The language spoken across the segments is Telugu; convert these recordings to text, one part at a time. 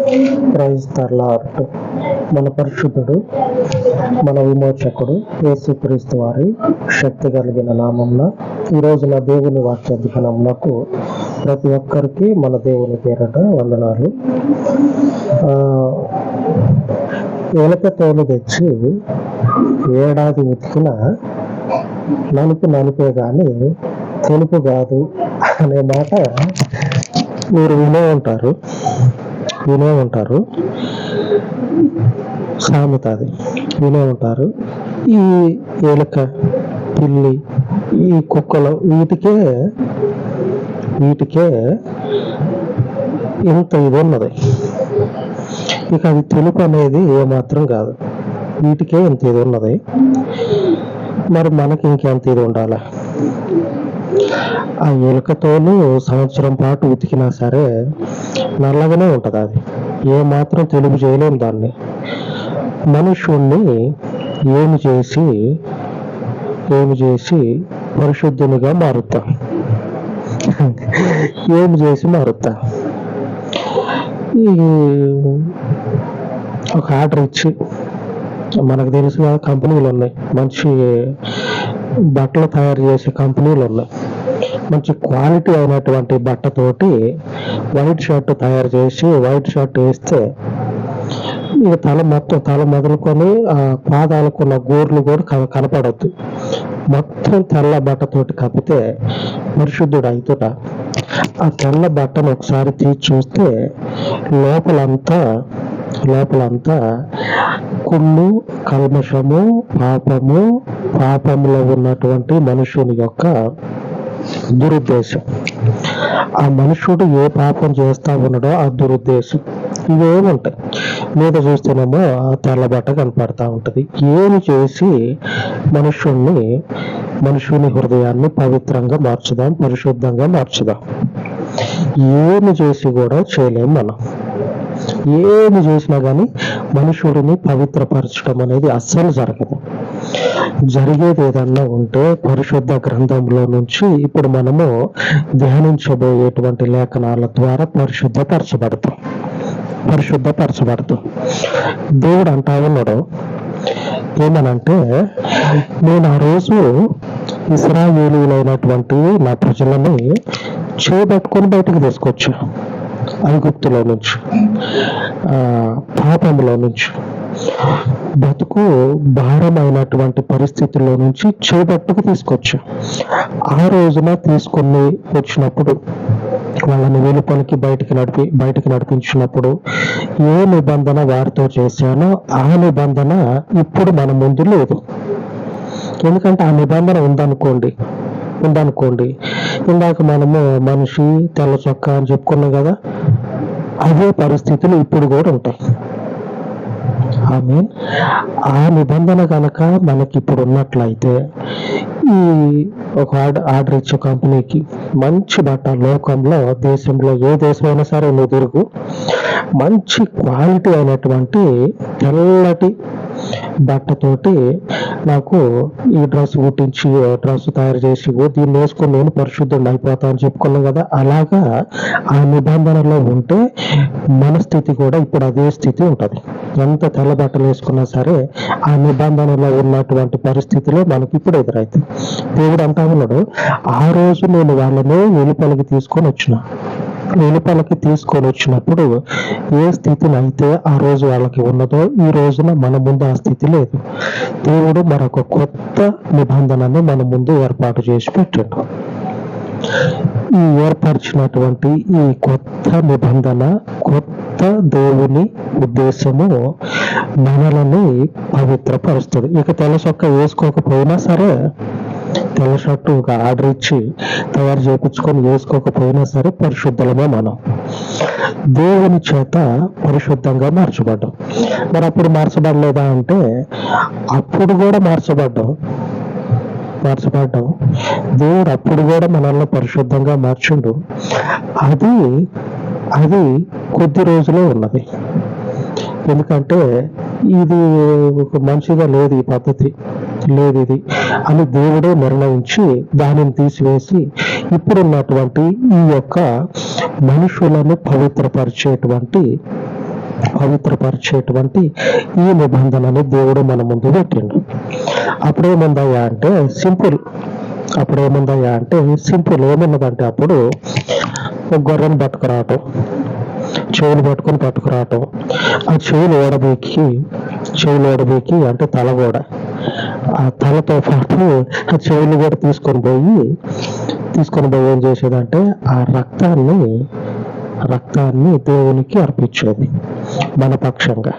ప్రైజ్ తర్లార్ట్ మన పరిశుద్ధుడు మన విమోచకుడు యేసుక్రీస్తు వారి శక్తి కలిగిన నామంన ఈ రోజున దేవుని వాక్యాధికనమునకు ప్రతి ఒక్కరికి మన దేవుని పేరట వందనాలు. ఆ, ఎలక తోలు తెచ్చి ఏడాది ఉతికిన నలుపు నలుపే కానీ తెలుపు కాదు అనే మాట మీరు వినే ఉంటారు. వినే ఉంటారు. సామెత అది. వినే ఉంటారు. ఈ ఎలుక పిల్లి ఈ కుక్కలు వీటికే వీటికే ఇంత ఇది ఉన్నది? ఇక అది తెలుపు అనేది ఏమాత్రం కాదు. వీటికే ఇంత ఇది ఉన్నది? మరి మనకి ఇంకెంత ఇది ఉండాలి? ఆ ఎలుకతోనూ సంవత్సరం పాటు ఉతికినా సరే నల్లగానే ఉంటుంది అది. ఏ మాత్రం తెలుపు దాన్ని. మనుష్యుణ్ణి ఏమి చేసి ఏమి చేసి పరిశుద్ధునిగా మారుతా. ఏమి చేసి మారుతా. ఈ ఒక ఆర్డర్ ఇచ్చి మనకు తెలిసిన కంపెనీలు ఉన్నాయి. మంచి బట్టలు తయారు చేసే కంపెనీలు ఉన్నాయి. మంచి క్వాలిటీ అయినటువంటి బట్టతోటి వైట్ షర్ట్ తయారు చేసి వైట్ షర్ట్ వేస్తే ఇక తల మొత్తం తల మొదలుకొని ఆ పాదాలకున్న గోర్లు కూడా కనపడద్దు. మొత్తం తెల్ల బట్టతోటి కప్పితే పరిశుద్ధుడు అవుతుట. ఆ తెల్ల బట్టను ఒకసారి తీసి చూస్తే లోపలంతా లోపలంతా కుళ్ళు కల్మషము పాపము పాపంలో ఉన్నటువంటి మనుషుని యొక్క దురుద్దేశం. ఆ మనుషుడు ఏ పాపం చేస్తా ఉన్నాడో ఆ దురుద్దేశం. ఇవేముంటాయి? మీద చూస్తేనేమో తెల్లబట్ట కనపడతా ఉంటుంది. ఏమి చేసి మనుషుణ్ణి మనుషుని హృదయాన్ని పవిత్రంగా మార్చుదాం పరిశుద్ధంగా మార్చుదాం? ఏమి చేసి కూడా చేయలేం మనం. ఏమి చేసినా కానీ మనుషుడిని పవిత్రపరచడం అనేది అస్సలు జరగదు. జరిగేది ఏదన్నా ఉంటే పరిశుద్ధ గ్రంథంలో నుంచి ఇప్పుడు మనము ధ్యానించబోయేటువంటి లేఖనాల ద్వారా పరిశుద్ధపరచబడతాం. పరిశుద్ధపరచబడతాం. దేవుడు అంటా ఉన్నాడు ఏమనంటే నేను ఆ రోజు ఇస్రాయేలీలైనటువంటి నా ప్రజలని చేపట్టుకొని బయటకు తీసుకొచ్చా ఐగుప్తులో నుంచి పాపంలో నుంచి. బతుకు భారమైనటువంటి పరిస్థితుల్లో నుంచి చేపట్టుకు తీసుకొచ్చు. ఆ రోజున తీసుకొని వచ్చినప్పుడు వాళ్ళని వెలుపలికి బయటికి నడిపి బయటికి నడిపించినప్పుడు ఏ నిబంధన వారితో చేశానో ఆ నిబంధన ఇప్పుడు మన ముందు లేదు. ఎందుకంటే ఆ నిబంధన ఉందనుకోండి ఉందనుకోండి. ఇందాక మనము మనిషి తెల్ల చొక్కా అని చెప్పుకున్నాం కదా అదే పరిస్థితులు ఇప్పుడు కూడా ఉంటాయి. ఆమె ఆ నిబంధన కనుక మనకి ఇప్పుడు ఉన్నట్లయితే ఈ ఒక ఆర్డర్ ఆర్డర్ ఇచ్చే కంపెనీకి మంచి బట్ట లోకంలో దేశంలో ఏ దేశమైనా సరే నువ్వు తిరుగు. మంచి క్వాలిటీ అయినటువంటి తెల్లటి బట్టతోటి నాకు ఈ డ్రెస్ కుట్టించి డ్రెస్ తయారు చేసి దీన్ని వేసుకొని నేను పరిశుద్ధుడు అయిపోతా అని చెప్పుకున్నాం కదా అలాగా ఆ నిబంధనలో ఉంటే మన స్థితి కూడా ఇప్పుడు అదే స్థితి ఉంటుంది. ఎంత తెల్ల బట్టలు వేసుకున్నా సరే ఆ నిబంధనలో ఉన్నటువంటి పరిస్థితిలో మనకి ఇప్పుడు ఎదురైంది దేవుడు అంటా ఉన్నాడు. ఆ రోజు నేను వాళ్ళని వెలుపలికి తీసుకొని వచ్చిన. వెలుపలకి తీసుకొని వచ్చినప్పుడు ఏ స్థితిని అయితే ఆ రోజు వాళ్ళకి ఉన్నదో ఈ రోజున మన ముందు ఆ స్థితి లేదు. దేవుడు మరొక కొత్త నిబంధనను మన ముందు ఏర్పాటు చేసి పెట్టాడు. ఈ ఏర్పరిచినటువంటి ఈ కొత్త నిబంధన కొత్త దేవుని ఉద్దేశము మనలని పవిత్రపరుస్తుంది. ఇక తెలసొక్క వేసుకోకపోయినా సరే తెల్ల షర్టు ఒక ఆర్డర్ ఇచ్చి తయారు చేయించుకొని వేసుకోకపోయినా సరే పరిశుద్ధులమే మనం. దేవుని చేత పరిశుద్ధంగా మార్చబడ్డాం. మరి అప్పుడు మార్చబడలేదా అంటే అప్పుడు కూడా మార్చబడ్డాం. మార్చబడ్డాం. దేవుడు అప్పుడు కూడా మనల్ని పరిశుద్ధంగా మార్చుండు. అది అది కొద్ది రోజులే ఉన్నది. ఎందుకంటే ఇది ఒక మంచిగా లేదు ఈ పద్ధతి. లేదు ఇది. అని దేవుడే నిర్ణయించి దానిని తీసివేసి ఇప్పుడున్నటువంటి ఈ యొక్క మనుషులను పవిత్రపరిచేటువంటి పవిత్రపరిచేటువంటి ఈ నిబంధనని దేవుడు మన ముందు పెట్టిండు. అప్పుడేముందయ్యా అంటే సింపుల్ అప్పుడేముందయ్యా అంటే సింపుల్ ఏమున్నదంటే అప్పుడు ఒక గొర్రెను పట్టుకురావటం చెవులు పట్టుకొని పట్టుకురావటం ఆ చెవులు ఓడబీకి చెవులు ఓడబీకి అంటే తల కూడా ఆ తలతో పాటు ఆ చెవులు కూడా తీసుకొని పోయి తీసుకొని పోయి ఏం చేసేదంటే ఆ రక్తాన్ని రక్తాన్ని దేవునికి అర్పించేది మన పక్షంగా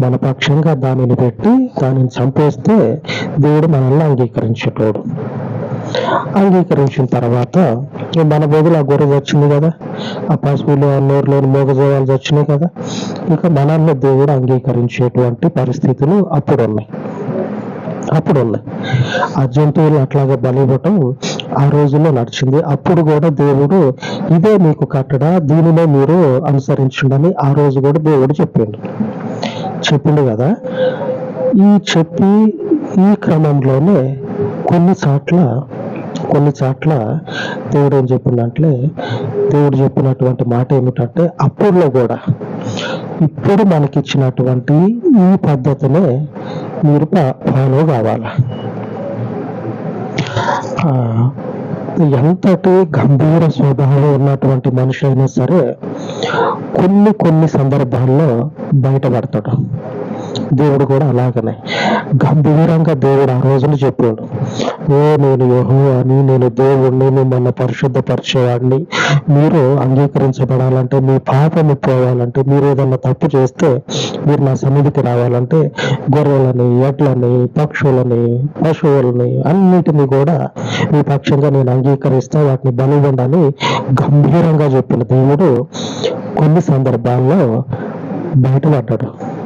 మన పక్షంగా దానిని పెట్టి దానిని చంపేస్తే దేవుడు మనల్ని అంగీకరించేటోడు. అంగీకరించిన తర్వాత మన బదులు ఆ గొర్రె వచ్చింది కదా ఆ పశువులు ఆ నోరులోని మోగజీవాలు వచ్చినాయి కదా. ఇక మనల్ని దేవుడు అంగీకరించేటువంటి పరిస్థితులు అప్పుడు ఉన్నాయి అప్పుడు ఉన్నాయి ఆ జంతువులు అట్లాగా బలివ్వటం ఆ రోజుల్లో నడిచింది. అప్పుడు కూడా దేవుడు ఇదే మీకు కట్టడా దీనినే మీరు అనుసరించండి ఆ రోజు కూడా దేవుడు చెప్పిండు. చెప్పిండు కదా? ఈ చెప్పి ఈ క్రమంలోనే కొన్ని చోట్ల కొన్ని చోట్ల దేవుడు ఏం చెప్పినట్లే దేవుడు చెప్పినటువంటి మాట ఏమిటంటే అప్పుడులో కూడా ఇప్పుడు మనకిచ్చినటువంటి ఈ పద్ధతినే మిరప ఫాలో కావాలి? ఆ, ఎంతటి గంభీర స్వభావంలో ఉన్నటువంటి మనుషులైనా సరే కొన్ని కొన్ని సందర్భాల్లో బయటపడతాడు. దేవుడు కూడా అలాగనే. గంభీరంగా దేవుడు ఆ రోజున చెప్పాడు. ఓ నేను యహో అని నేను దేవుడిని మిమ్మల్ని పరిశుద్ధపరిచేవాడిని. మీరు అంగీకరించబడాలంటే మీ పాపము పోవాలంటే మీరు ఏదన్నా తప్పు చేస్తే మీరు నా సన్నిధికి రావాలంటే గొర్రెలని ఎడ్లని పక్షులని పశువులని అన్నిటినీ కూడా మీ పక్షంగా నేను అంగీకరిస్తా వాటిని బలివ్వండి గంభీరంగా చెప్పిన దేవుడు కొన్ని సందర్భాల్లో బయటపడ్డాడు.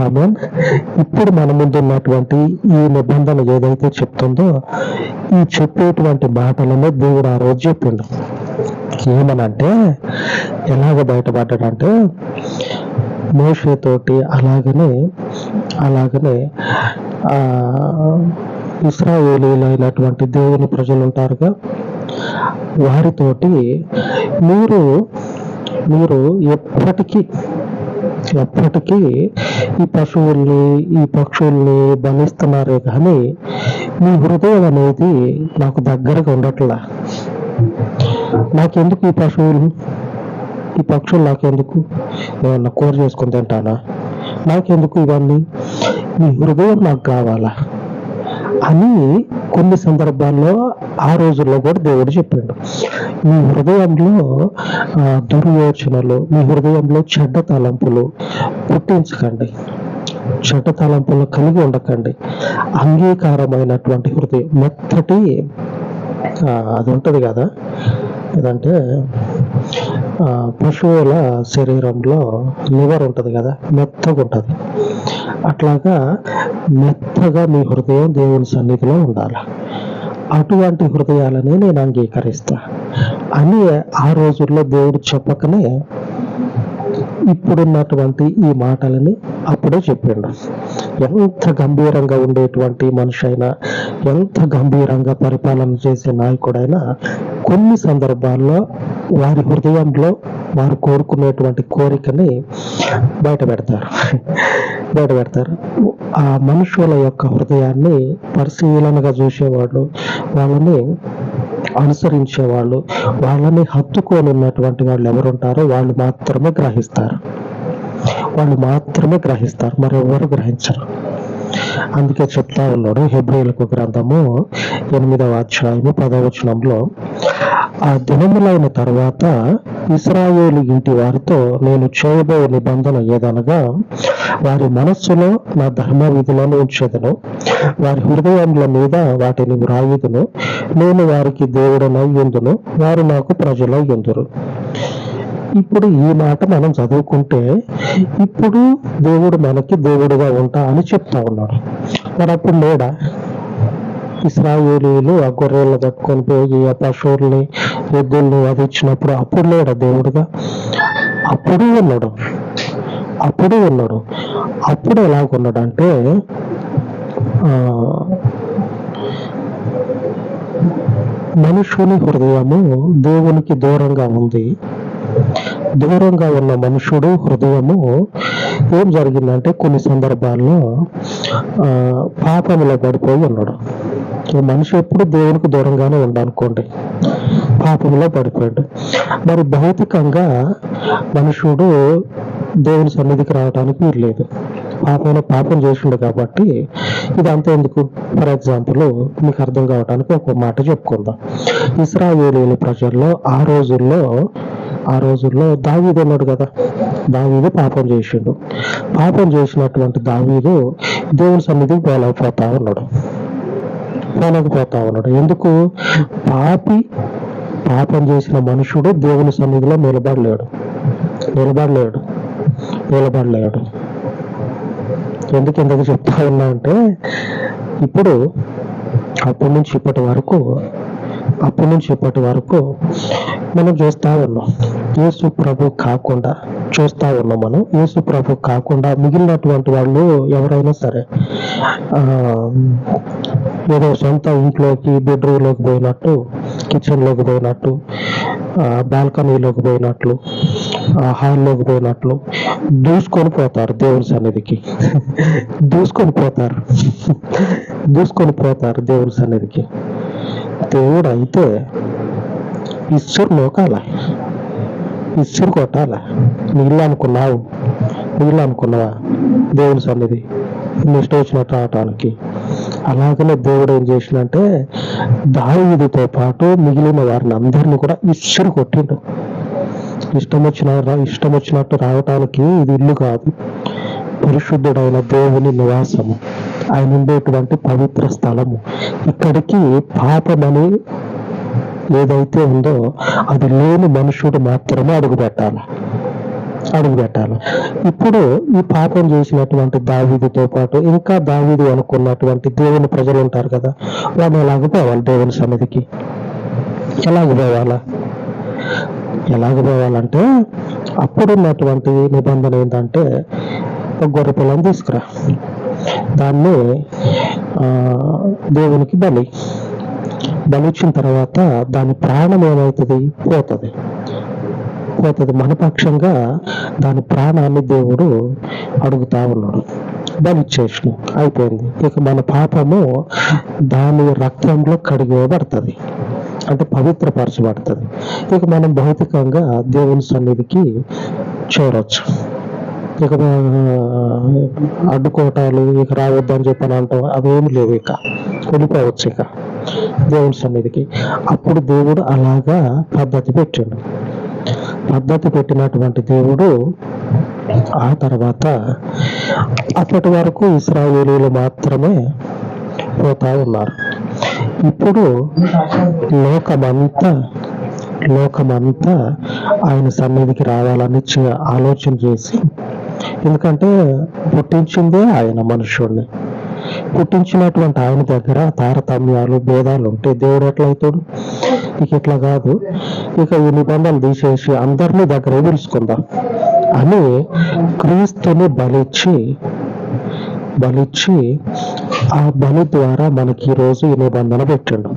ఆమెన్ ఇప్పుడు మన ముందున్నటువంటి ఈ నిబంధన ఏదైతే చెప్తుందో ఈ చెప్పేటువంటి మాటలను దేవుడు ఆ రోజు చెప్పిండు. ఏమనంటే ఎలాగ బయటపడ్డాడంటే మోషేతోటి అలాగనే అలాగనే ఆ ఇస్రాయేలీలైనటువంటి దేవుని ప్రజలు ఉంటారుగా వారితోటి మీరు మీరు ఎప్పటికీ ఎప్పటికీ ఈ పశువుల్ని ఈ పక్షుల్ని బలిస్తున్నారే కానీ మీ హృదయం అనేది నాకు దగ్గరగా ఉండట్లా. నాకెందుకు ఈ పశువులు? ఈ పక్షులు నాకెందుకు? ఏమన్నా కూర చేసుకొని తింటానా? నాకెందుకు ఇవన్నీ? మీ హృదయం నాకు కావాలా? అని కొన్ని సందర్భాల్లో ఆ రోజుల్లో కూడా దేవుడు చెప్పాడు. మీ హృదయంలో దుర్యోచనలు మీ హృదయంలో చెడ్డ తలంపులు పుట్టించకండి. చెడ్డ తలంపులు కలిగి ఉండకండి. అంగీకారమైనటువంటి హృదయం మెత్తటి అది ఉంటుంది కదా? ఏదంటే పశువుల శరీరంలో లివర్ ఉంటుంది కదా? మెత్తగా ఉంటుంది అట్లాగా మెత్తగా మీ హృదయం దేవుని సన్నిధిలో ఉండాలి. అటువంటి హృదయాలని నేను అంగీకరిస్తా. అని ఆ రోజుల్లో దేవుడు చెప్పకనే ఇప్పుడున్నటువంటి ఈ మాటలని అప్పుడే చెప్పిండు. ఎంత గంభీరంగా ఉండేటువంటి మనిషి అయినా ఎంత గంభీరంగా పరిపాలన చేసే నాయకుడైనా కొన్ని సందర్భాల్లో వారి హృదయంలో వారు కోరుకునేటువంటి కోరికని బయట పెడతారు. బయట పెడతారు. ఆ మనుషుల యొక్క హృదయాన్ని పరిశీలనగా చూసేవాళ్ళు వాళ్ళని అనుసరించే వాళ్ళు వాళ్ళని హత్తుకొని ఉన్నటువంటి వాళ్ళు ఎవరుంటారో వాళ్ళు మాత్రమే గ్రహిస్తారు. వాళ్ళు మాత్రమే గ్రహిస్తారు మరెవరు గ్రహించరు. అందుకే చెప్తా ఉన్నాడు హెబ్రిలకు గ్రంథము ఎనిమిదవ అధ్యాయము పదవచనంలో ఆ దినములైన తర్వాత ఇస్రాయేలు ఇంటి వారితో నేను చేయబోయే నిబంధన ఏదనగా వారి మనస్సులో నా ధర్మ విధులను ఉంచేదను వారి హృదయముల మీద వాటిని వ్రాయుదును నేను వారికి దేవుడనై ఎందును వారు నాకు ప్రజలై ఎందురు ఇప్పుడు ఈ మాట మనం చదువుకుంటే ఇప్పుడు దేవుడు మనకి దేవుడుగా ఉంటా అని చెప్తా ఉన్నాడు. మరి అప్పుడు లేడా? ఇస్రాయేలీలు ఆ గొర్రెలు కట్టుకొని పోయి ఆ పశువుల్ని ఎద్దుల్ని అది ఇచ్చినప్పుడు అప్పుడు లేడా దేవుడుగా? అప్పుడు ఉన్నాడు. అప్పుడు ఉన్నాడు. అప్పుడు ఎలాగున్నాడు అంటే ఆ, మనుషుని హృదయము దేవునికి దూరంగా ఉంది. దూరంగా ఉన్న మనుషుడు హృదయము ఏం జరిగిందంటే కొన్ని సందర్భాల్లో ఆ, పాపంలో పడిపోయి ఉన్నాడు. మనిషి ఎప్పుడు దేవునికి దూరంగానే ఉండనుకోండి పాపంలో పడిపోయాడు. మరి భౌతికంగా మనుషుడు దేవుని సన్నిధికి రావడానికి వీల్లేదు పాపంలో పాపం చేసిండు కాబట్టి ఇదంతా ఎందుకు? ఫర్ ఎగ్జాంపుల్ మీకు అర్థం కావడానికి ఒక మాట చెప్పుకుందాం. ఇస్రాయేలీల ప్రజల్లో ఆ రోజుల్లో ఆ రోజుల్లో దావీదు ఉన్నాడు కదా. దావీదు పాపం చేసిండు. పాపం చేసినటువంటి దావీదు దేవుని సన్నిధికి పోలేకపోతా ఉన్నాడు. పోలేకపోతా ఉన్నాడు. ఎందుకు? పాపి పాపం చేసిన మనుషుడు దేవుని సన్నిధిలో నిలబడలేడు. నిలబడలేడు. నిలబడలేడు. ఎందుకు ఎందుకు చెప్తా ఉన్నా అంటే ఇప్పుడు అప్పటి నుంచి ఇప్పటి వరకు అప్పటి నుంచి ఇప్పటి వరకు మనం చూస్తా ఉన్నాం. యేసు ప్రభు కాకుండా చూస్తా ఉన్నాం మనం. యేసు ప్రభు కాకుండా మిగిలినటువంటి వాళ్ళు ఎవరైనా సరే ఆ, ఏదో సొంత ఇంట్లోకి బెడ్రూమ్లోకి పోయినట్టు కిచెన్లోకి పోయినట్టు బాల్కనీలోకి పోయినట్లు హాల్లోకి పోయినట్లు దూసుకొని పోతారు దేవుని సన్నిధికి. దూసుకొని పోతారు. దూసుకొని పోతారు దేవుని సన్నిధికి. దేవుడు అయితే ఈశ్వర్ నోకాల ఇస్సురు కొట్టాల నీళ్ళు అనుకున్నావు. నీళ్ళు అనుకున్నావా? దేవుని సన్నిధి. నీ ఇష్టం వచ్చినట్టు రావటానికి. అలాగనే దేవుడు ఏం చేసినంటే దావీదుతో పాటు మిగిలిన వారిని అందరినీ కూడా ఇస్సురు కొట్టిండు ఇష్టం వచ్చిన ఇష్టం వచ్చినట్టు రావటానికి ఇది ఇల్లు కాదు. పరిశుద్ధుడైన దేవుని నివాసము. ఆయన ఉండేటువంటి పవిత్ర స్థలము. ఇక్కడికి పాపమని ఏదైతే ఉందో అది లేని మనుషుడు మాత్రమే అడుగుపెట్టాలి. అడుగుపెట్టాలి. ఇప్పుడు ఈ పాపం చేసినటువంటి దావీదితో పాటు ఇంకా దావీది అనుకున్నటువంటి దేవుని ప్రజలు ఉంటారు కదా వాళ్ళు ఎలాగ పోవాలి దేవుని సన్నిధికి? ఎలాగ పోవాలా ఎలాగ పోవాలంటే అప్పుడున్నటువంటి నిబంధన ఏంటంటే ఒక గొర్రె పిల్లని తీసుకురా. దాన్ని ఆ, దేవునికి బలి. బలొచ్చిన తర్వాత దాని ప్రాణం ఏమవుతుంది పోతుంది. పోతుంది మన పక్షంగా దాని ప్రాణాన్ని దేవుడు అడుగుతా ఉన్నాడు. బలిచ్చేసిన. అయిపోయింది. ఇక మన పాపము దాని రక్తంలో కడిగేయబడుతుంది. అంటే పవిత్రపరచబడుతుంది. ఇక మనం భౌతికంగా దేవుని సన్నిధికి చేరొచ్చు. ఇక అడ్డుకోవటాలు ఇక రావద్దని చెప్పని అంటాం. అవేమి లేవు ఇక. వెళ్ళిపోవచ్చు ఇక. దేవుని సన్నిధికి. అప్పుడు దేవుడు అలాగా పద్ధతి పెట్టాడు. పద్ధతి పెట్టినటువంటి దేవుడు ఆ తర్వాత అప్పటి వరకు ఇస్రాయేలీలు మాత్రమే పోతా ఉన్నారు. ఇప్పుడు లోకమంతా లోకమంతా ఆయన సన్నిధికి రావాలని ఆలోచన చేసి ఎందుకంటే పుట్టించిందే ఆయన మనుషుడిని పుట్టించినటువంటి ఆయన దగ్గర తారతమ్యాలు భేదాలు ఉంటే దేవుడు ఎట్లయితాడు? ఇక ఇట్లా కాదు. ఇక ఈ నిబంధనలు తీసేసి అందరినీ దగ్గర పిలుచుకుందాం అని క్రీస్తుని బలిచ్చి బలిచ్చి ఆ బలి ద్వారా మనకి ఈ రోజు ఈ నిబంధన పెట్టిండు.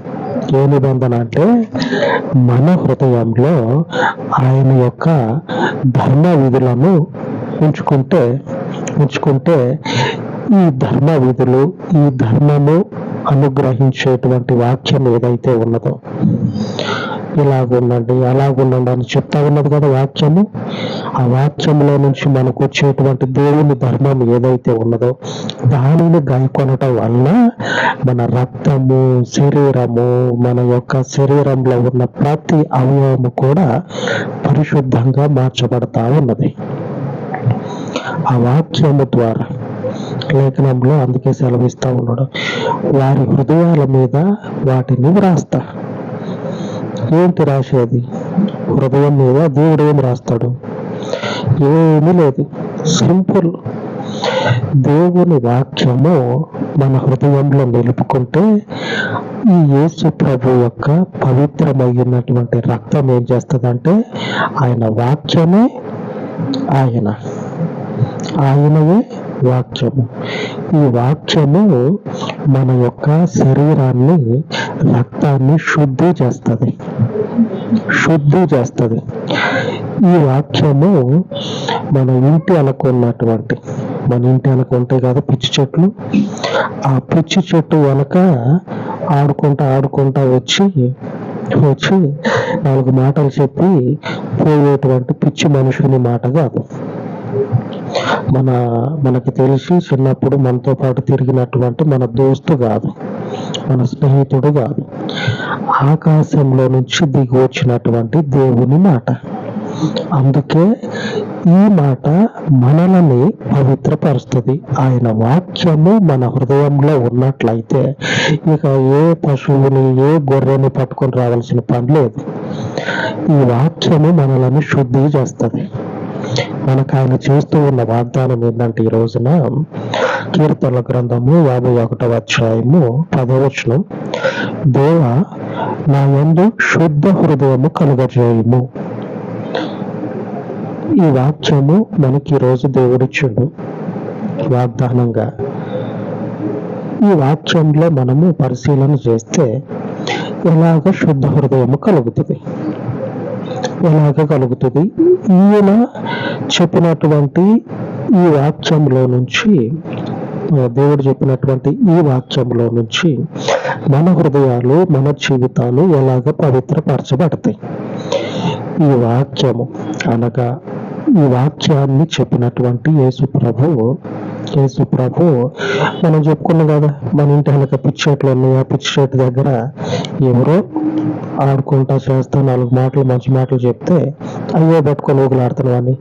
ఏ నిబంధన అంటే మన హృదయంలో ఆయన యొక్క ధర్మ విధులను ఉంచుకుంటే ఉంచుకుంటే ఈ ధర్మ విధులు ఈ ధర్మము అనుగ్రహించేటువంటి వాక్యం ఏదైతే ఉన్నదో. ఇలాగుండండి అలాగుండండి అని చెప్తా ఉన్నది కదా వాక్యము. ఆ వాక్యంలో నుంచి మనకు వచ్చేటువంటి దేవుని ధర్మం ఏదైతే ఉన్నదో దానిని గాయకొనటం వల్ల మన రక్తము శరీరము మన యొక్క శరీరంలో ఉన్న ప్రతి అవయవము కూడా పరిశుద్ధంగా మార్చబడతా ఉన్నది. ఆ వాక్యము ద్వారా లేఖనంలో అందుకే సెలవిస్తూ ఉన్నాడు. వారి హృదయాల మీద వాటిని వ్రాస్తా. ఏంటి రాసేది హృదయం మీద దేవుడు ఏం రాస్తాడు? ఏమీ లేదు. సింపుల్. దేవుని వాక్యము మన హృదయంలో నిలుపుకుంటే ఈ యేసు ప్రభు యొక్క పవిత్రమైనటువంటి రక్తం ఏం చేస్తుందంటే ఆయన వాక్యమే ఆయన. ఆయనవే వాక్యము. ఈ వాక్యము మన యొక్క శరీరాన్ని రక్తాన్ని శుద్ధి చేస్తుంది. శుద్ధి చేస్తుంది. ఈ వాక్యము మన ఇంటి అనుకున్నటువంటి మన ఇంటి వెనక ఉంటాయి కదా పిచ్చి చెట్లు. ఆ పిచ్చి చెట్టు వెనక ఆడుకుంటా ఆడుకుంటా వచ్చి వచ్చి నాలుగు మాటలు చెప్పి పోయేటువంటి పిచ్చి మనుషుని మాట కాదు. మన మనకి తెలిసి చిన్నప్పుడు మనతో పాటు తిరిగినటువంటి మన దోస్తు కాదు మన స్నేహితుడు కాదు. ఆకాశంలో నుంచి దిగి వచ్చినటువంటి దేవుని మాట. అందుకే ఈ మాట మనల్ని పవిత్రపరుస్తుంది. ఆయన వాక్యము మన హృదయంలో ఉన్నట్లయితే ఇక ఏ పశువుని ఏ గొర్రెని పట్టుకొని రావాల్సిన పని లేదు. ఈ వాక్యము మనల్ని శుద్ధి చేస్తుంది. మనకు ఆయన చేస్తూ ఉన్న వాగ్దానం ఏంటంటే ఈ రోజున కీర్తన గ్రంథము యాభై ఒకటవ అధ్యాయము పదవచనం దేవ నా యందు శుద్ధ హృదయము కలుగజేయము. ఈ వాక్యము మనకి రోజు దేవుడిచ్చుడు వాగ్దానంగా. ఈ వాక్యంలో మనము పరిశీలన చేస్తే ఎలాగ శుద్ధ హృదయము కలుగుతుంది. ఎలాగ కలుగుతుంది ఈయన చెప్పినటువంటి ఈ వాక్యంలో నుంచి దేవుడు చెప్పినటువంటి ఈ వాక్యంలో నుంచి మన హృదయాలు మన జీవితాలు ఎలాగ పవిత్రపరచబడతాయి? ఈ వాక్యము అనగా ఈ వాక్యాన్ని చెప్పినటువంటి యేసు ప్రభువు యేసు ప్రభు మనం చెప్పుకున్నాం కదా మన ఇంటి వెనక పిచ్చేట్లు ఉన్నాయి? ఆ పిచ్చేటి దగ్గర ఎవరో ఆడుకుంటా చేస్తా నాలుగు మాటలు మంచి మాటలు చెప్తే అయ్యో పట్టుకొని ఊగులాడుతున్నావు అని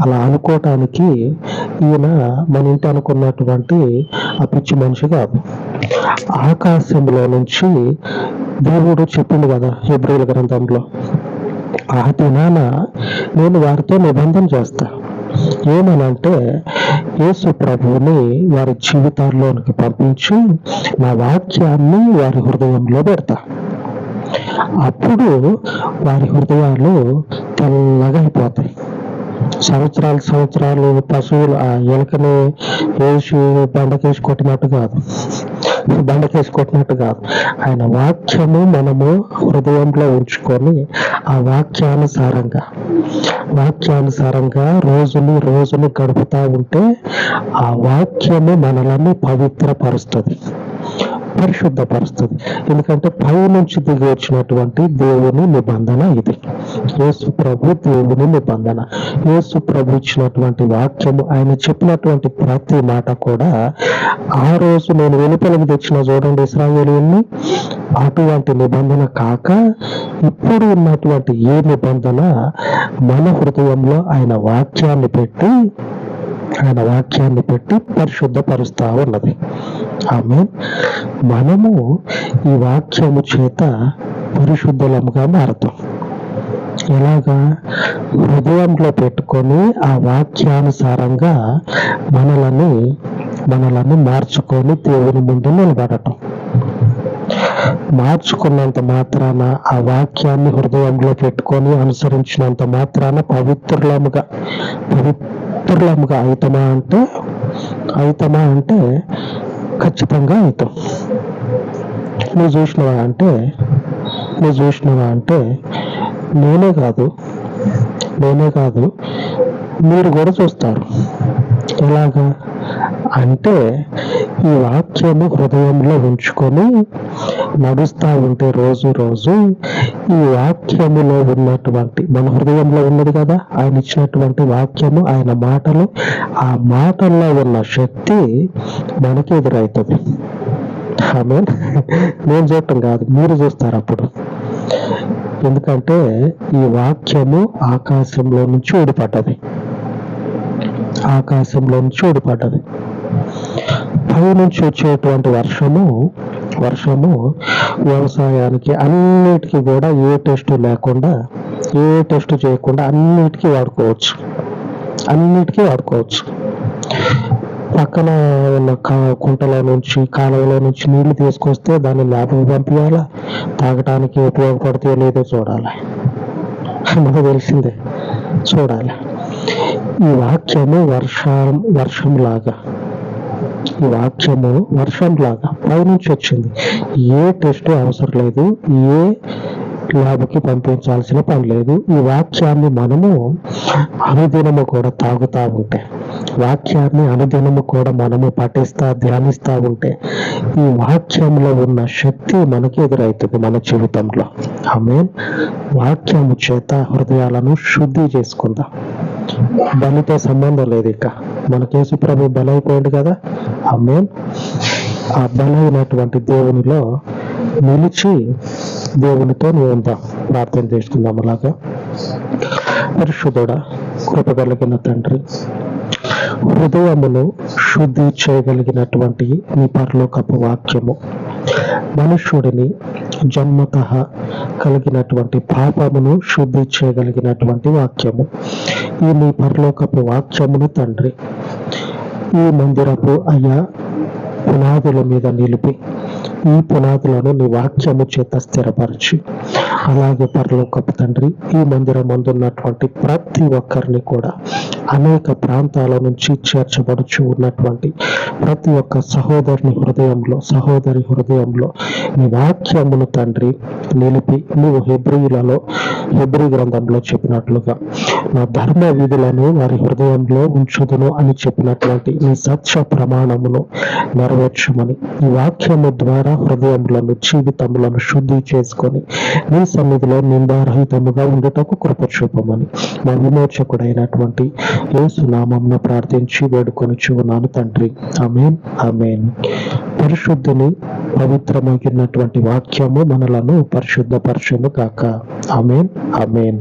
అలా అనుకోవటానికి ఈయన మన ఇంటి అనుకున్నటువంటి ఆ పిచ్చి మనిషి కాదు. ఆకాశంలో నుంచి దేవుడు చెప్పిండు కదా హెబ్రిల్ గ్రంథంలో ఆ దినాన నేను వారితో నిబంధన చేస్తా. ఏమనంటే యేసు ప్రభువుని వారి జీవితాల్లోనికి పంపించి నా వాక్యాన్ని వారి హృదయంలో పెడతా. అప్పుడు వారి హృదయాలు తెల్లగా అయిపోతాయి. సంవత్సరాలు సంవత్సరాలు పశువులు ఆ ఎలకని వేసి బండకేసి కొట్టినట్టు కాదు. బండకేసి కొట్టినట్టు కాదు. ఆయన వాక్యము మనము హృదయంలో ఉంచుకొని ఆ వాక్యానుసారంగా వాక్యానుసారంగా రోజుని రోజుని గడుపుతా ఉంటే ఆ వాక్యము మనల్ని పవిత్రపరుస్తుంది. పరిశుద్ధపరుస్తుంది. ఎందుకంటే పై నుంచి దిగి వచ్చినటువంటి దేవుని నిబంధన ఇది. యేసు ప్రభు దేవుని నిబంధన. యేసు ప్రభు ఇచ్చినటువంటి వాక్యము ఆయన చెప్పినటువంటి ప్రతి మాట కూడా ఆ రోజు నేను వెలుపలకి తెచ్చిన చూడండి ఇస్రాయేలీని అటువంటి నిబంధన కాక ఇప్పుడు ఉన్నటువంటి ఏ నిబంధన మన హృదయంలో ఆయన వాక్యాన్ని పెట్టి ఆయన వాక్యాన్ని పెట్టి పరిశుద్ధపరుస్తా ఉన్నది. ఆమె మనము ఈ వాక్యము చేత పరిశుద్ధులముగా మారుతాం. ఎలాగా? హృదయంలో పెట్టుకొని ఆ వాక్యానుసారంగా మనలని మనలను మార్చుకొని దేవుని ముందు నిలబడటం. మార్చుకున్నంత మాత్రాన ఆ వాక్యాన్ని హృదయంలో పెట్టుకొని అనుసరించినంత మాత్రాన పవిత్రులముగా పవిత్రులముగా అవుతామా అంటే అవుతామా అంటే ఖచ్చితంగా అవుతాం నువ్వు చూసినవా అంటే నువ్వు చూసినవా అంటే నేనే కాదు నేనే కాదు మీరు కూడా చూస్తారు. ఎలాగా? అంటే ఈ వాక్యము హృదయంలో ఉంచుకొని నడుస్తూ ఉంటే రోజు రోజు ఈ వాక్యములో ఉన్నటువంటి మన హృదయంలో ఉన్నది కదా ఆయన ఇచ్చినటువంటి వాక్యము ఆయన మాటలు ఆ మాటల్లో ఉన్న శక్తి మనకి ఎదురవుతుంది ఆమె నేను చూడటం కాదు మీరు చూస్తారు అప్పుడు. ఎందుకంటే ఈ వాక్యము ఆకాశంలో నుంచి ఊడిపడ్డది. ఆకాశంలో చూడు పడ్డది. పై నుంచి వచ్చేటువంటి వర్షము వర్షము వ్యవసాయానికి అన్నిటికీ కూడా ఏ టెస్ట్ లేకుండా ఏ టెస్ట్ చేయకుండా అన్నిటికీ వాడుకోవచ్చు. అన్నిటికీ వాడుకోవచ్చు. పక్కన ఉన్న కా- కుంటలో నుంచి కాలువలో నుంచి నీళ్ళు తీసుకొస్తే దాన్ని ల్యాబ్కి పంపించాలా తాగటానికి ఉపయోగపడితే లేదో చూడాలి. మనకు తెలిసిందే. చూడాలి. ఈ వాక్యము వర్షం వర్షంలాగా. ఈ వాక్యము వర్షంలాగా పైనుంచి వచ్చింది. ఏ టెస్ట్ అవసరం లేదు ఏ ల్యాబ్కి పంపించాల్సిన పని లేదు. ఈ వాక్యాన్ని మనము అనుదినము కూడా తాగుతా ఉంటే వాక్యాన్ని అనుదినము కూడా మనము పఠిస్తా ధ్యానిస్తా ఉంటే ఈ వాక్యంలో ఉన్న శక్తి మనకి ఎదురవుతుంది మన జీవితంలో. ఆమె వాక్యము చేత హృదయాలను శుద్ధి చేసుకుందాం. బలితో సంబంధం లేదు ఇక. మన ప్రభు బలైపోయింది కదా? ఆమె ఆ బలైనటువంటి దేవునిలో నిలిచి దేవునితో ఉందాం. ప్రార్థన చేసుకుందాం అలాగా. పరిశుద్ధుడ కృప కలిగిన తండ్రి హృదయమును శుద్ధి చేయగలిగినటువంటి నీ పరలోకపు వాక్యము మనుష్యుడిని జన్మత కలిగినటువంటి పాపమును శుద్ధి చేయగలిగినటువంటి వాక్యము ఈ నీ పరలోకపు వాక్యమును తండ్రి. ఈ మందిరపు అయ్యా పునాదుల మీద నిలిపి. ఈ పునాదులను నీ వాక్యము చేత స్థిరపరచు. అలాగే పరలోకపు తండ్రి ఈ మందిరం అందున్నటువంటి ప్రతి ఒక్కరిని కూడా అనేక ప్రాంతాల నుంచి చేర్చబడుచు ఉన్నటువంటి ప్రతి ఒక్క సహోదరుని హృదయంలో సహోదరి హృదయంలో నీ వాక్యమును తండ్రి నిలిపి నువ్వు హెబ్రియులలో హెబ్రి గ్రంథంలో చెప్పినట్లుగా నా ధర్మ విధులను వారి హృదయంలో ఉంచుదును అని చెప్పినటువంటి నీ సత్య ప్రమాణమును నెరవేర్చమని ఈ వాక్యము ద్వారా హృదయములను జీవితములను శుద్ధి చేసుకొని నీ సన్నిధిలో నిందారహితముగా ఉండుటకు కృప చూపమని మా విమోచకుడైనటువంటి యేసునామంను ప్రార్థించి వేడుకొని చూన్నాను తండ్రి. అమేన్ అమేన్ పరిశుద్ధిని పవిత్రమైనటువంటి వాక్యము మనలను పరిశుద్ధపరచును కాక అమేన్ అమేన్